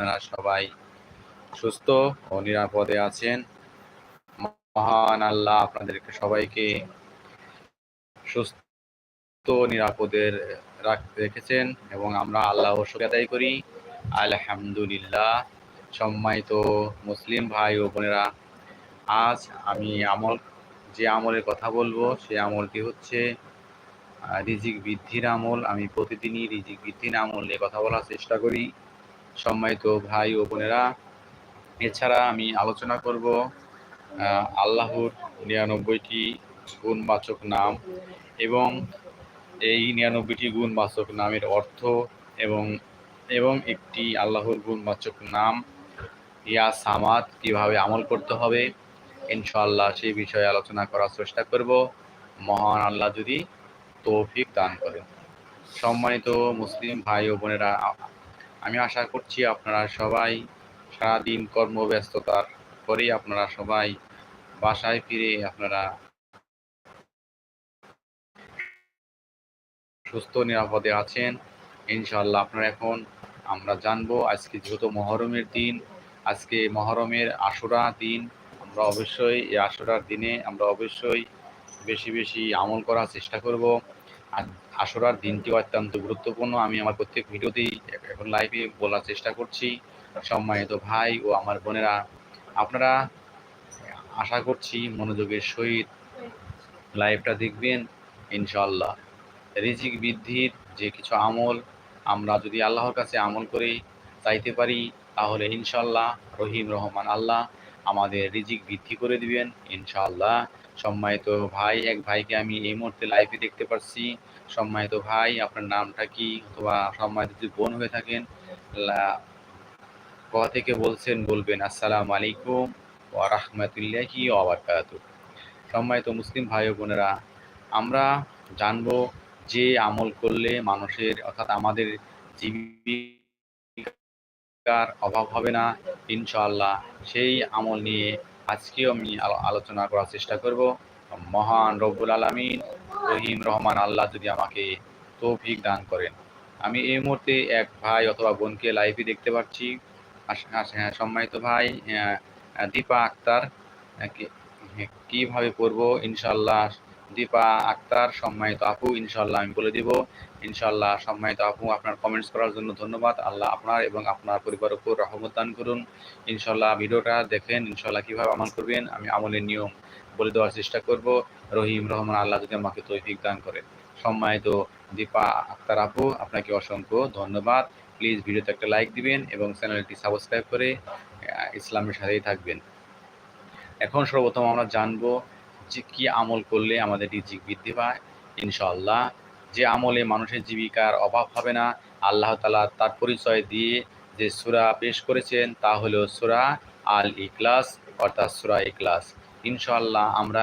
আপনারা সবাই সুস্থ ও নিরাপদে আছেন। মহান আল্লাহ আপনাদেরকে সবাইকে সুস্থ নিরাপদে রেখেছেন এবং আমরা আল্লাহ আদায় করি। আলহামদুলিল্লাহ। সম্মানিত মুসলিম ভাই ও বোনেরা, আজ আমি আমল, যে আমলের কথা বলব সেই আমলটি হচ্ছে রিজিক বৃদ্ধির আমল। আমি প্রতিদিনই রিজিক বৃদ্ধির আমল নিয়ে কথা বলার চেষ্টা করি। সম্মানিত ভাই ও বোনেরা, এছাড়া আমি আলোচনা করব আল্লাহর নিরানব্বইটি গুণবাচক নাম এবং এই নিরানব্বইটি গুণবাচক নামের অর্থ এবং এবং একটি আল্লাহর গুণবাচক নাম ইয়া সামাদ, কীভাবে আমল করতে হবে, ইনশাআল্লাহ সেই বিষয়ে আলোচনা করার চেষ্টা করব। মহান আল্লাহ যদি তৌফিক দান করেন। সম্মানিত মুসলিম ভাই ও বোনেরা আমি আশা করছি আপনারা সবাই সারাদিন কর্মব্যস্ততার পরেই আপনারা সবাই বাসায় ফিরে আপনারা সুস্থ, নিরাপদে আছেন। ইনশাল্লাহ আপনারা এখন আমরা জানব আজকে যেহেতু মহরমের দিন, আজকে মহরমের আশুরা দিন, আমরা অবশ্যই এই আশুরার দিনে আমরা অবশ্যই বেশি বেশি আমল করার চেষ্টা করব। আর আশুরার দিনটি অত্যন্ত গুরুত্বপূর্ণ। আমি আমার প্রত্যেক ভিডিওতেই এখন লাইভে বলার চেষ্টা করছি। সম্মানিত ভাই ও আমার বোনেরা, আপনারা আশা করছি মনোযোগের সহিত লাইভটা দেখবেন ইনশাল্লাহ রিজিক বৃদ্ধির যে কিছু আমল, আমরা যদি আল্লাহর কাছে আমল করে চাইতে পারি, তাহলে ইনশাল্লাহ রহিম রহমান আল্লাহ আমাদের রিজিক বৃদ্ধি করে দিবেন ইনশাল্লাহ সম্মানিত ভাই, এক ভাইকে আমি এই মুহূর্তে লাইভে দেখতে পাচ্ছি সম্মানিত ভাই, আপনার নামটা কি অথবা সম্মানিত যদি বোন হয়ে থাকেন কোথা থেকে বলছেন, বলবেন, আসসালামু আলাইকুম ওয়া রাহমাতুল্লাহি ওয়া বারাকাতু। সম্মানিত মুসলিম ভাই ও বোনেরা, আমরা জানব যে আমল করলে মানুষের, অর্থাৎ আমাদের জীবিকার অভাব হবে না, ইনশাআল্লাহ। সেই আমল নিয়ে আজকেও আমি আলোচনা করার চেষ্টা করব। মহান রব্বুল আলমিন, রহিম, রহমান আল্লাহ যদি আমাকে তৌফিক দান করেন। আমি এই মুহূর্তে এক ভাই অথবা বোনকে লাইভে দেখতে পাচ্ছি। হ্যাঁ সম্মানিত ভাই দীপা আক্তার। কীভাবে পড়ব ইনশাল্লাহ দীপা আক্তার, সম্মানিত আপু ইনশাল্লাহ আমি বলে দিব। ইনশাল্লাহ সম্মানিত আপু, আপনার কমেন্টস করার জন্য ধন্যবাদ। আল্লাহ আপনার এবং আপনার পরিবার উপর রহমত দান করুন। ইনশাল্লাহ ভিডিওটা দেখেন ইনশাল্লাহ কীভাবে আমল করবেন, আমি আমলের নিয়ম বলে দেওয়ার চেষ্টা করব। রহিম রহমান, আল্লাহ যদি আমাকে তৈফিক দান করেন। সম্মানিত দীপা আক্তার আপু, আপনাকে অসংখ্য ধন্যবাদ। প্লিজ ভিডিওতে একটা লাইক দিবেন এবং চ্যানেলটি সাবস্ক্রাইব করে ইসলামের সাথেই থাকবেন। এখন সর্বপ্রথম আমরা জানব যে কী আমল করলে আমাদের রিজিক বৃদ্ধি পায়। ইনশাল্লাহ যে আমলে মানুষের জীবিকার অভাব হবে না, আল্লাহ তালা তার পরিচয় দিয়ে যে সুরা পেশ করেছেন তা হলো সুরা আল ইকলাস অর্থাৎ সুরা ইকলাস ইনশাল্লাহ আমরা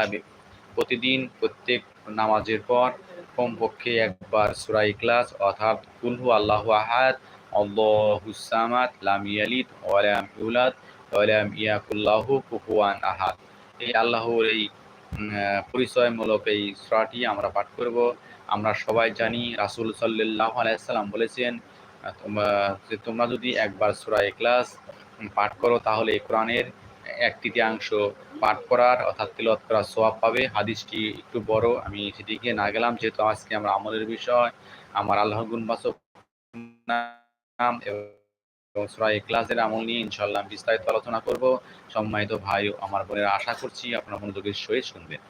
প্রতিদিন প্রত্যেক নামাজের পর কমপক্ষে একবার সুরা ইকলাস অর্থাৎ কুলহু আল্লাহ আহাদ আল্লাহুসামাত লাম ইয়ালিদ ওয়ালাম ইউলাদ ওয়ালাম ইয়াকুল্লাহু কুফুয়ান আহাদ। এই আল্লাহর এই পরিচয়মূলক এই সুরাটি আমরা পাঠ করব। আমরা সবাই জানি রাসুল সাল্লাহ আলাইসাল্লাম বলেছেন যে তোমরা যদি একবার সুরা এক্লাস পাঠ করো, তাহলে এই কোরআনের এক তৃতীয়াংশ পাঠ করার অর্থাৎ তিলত করার সোয়াব পাবে। হাদিসটি একটু বড়, আমি সেদিকে না গেলাম, যেহেতু আজকে আমরা আমলের বিষয়, আমার আল্লাহ গুনবাসক নাম এবং সুরা এক্লাসের আমল নিয়ে ইনশাল্লাহ বিস্তারিত আলোচনা করব। সম্মানিত ভাই আমার বোনেরা, আশা করছি আপনার মনোযোগের সহিত শুনবেন।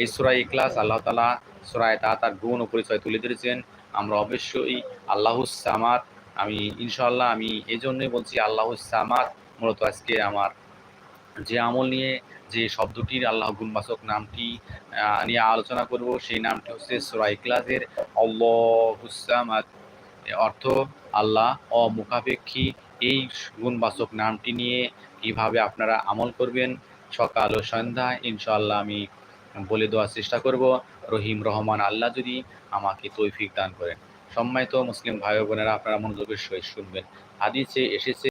এই সুরাই ইকলাস আল্লাহ তালা সুরায় তা তার গুণ ও পরিচয় তুলে ধরেছেন। আমরা অবশ্যই আল্লাহুসামাত আমি ইনশাল্লাহ আমি এই জন্যই বলছি আল্লাহুসামাত মূলত আজকে আমার যে আমল নিয়ে যে শব্দটির আল্লাহ গুনবাসক নামটি নিয়ে আলোচনা করব, সেই নামটি হচ্ছে সুরাই ক্লাসের আল্লাহুসামাত অর্থ আল্লাহ অমুখাপেক্ষী এই গুণবাচক নামটি নিয়ে কীভাবে আপনারা আমল করবেন? সকাল ও সন্ধ্যা ইনশাল্লাহ আমি বলে দেওয়ার চেষ্টা করব। রহিম রহমান আল্লাহ যদি আমাকে তৈফিক দান করেন। সম্মানিত মুসলিম ভাই বোনেরা, আপনারা মনোযোগের সহিত শুনবেন। হাদিসে এসেছে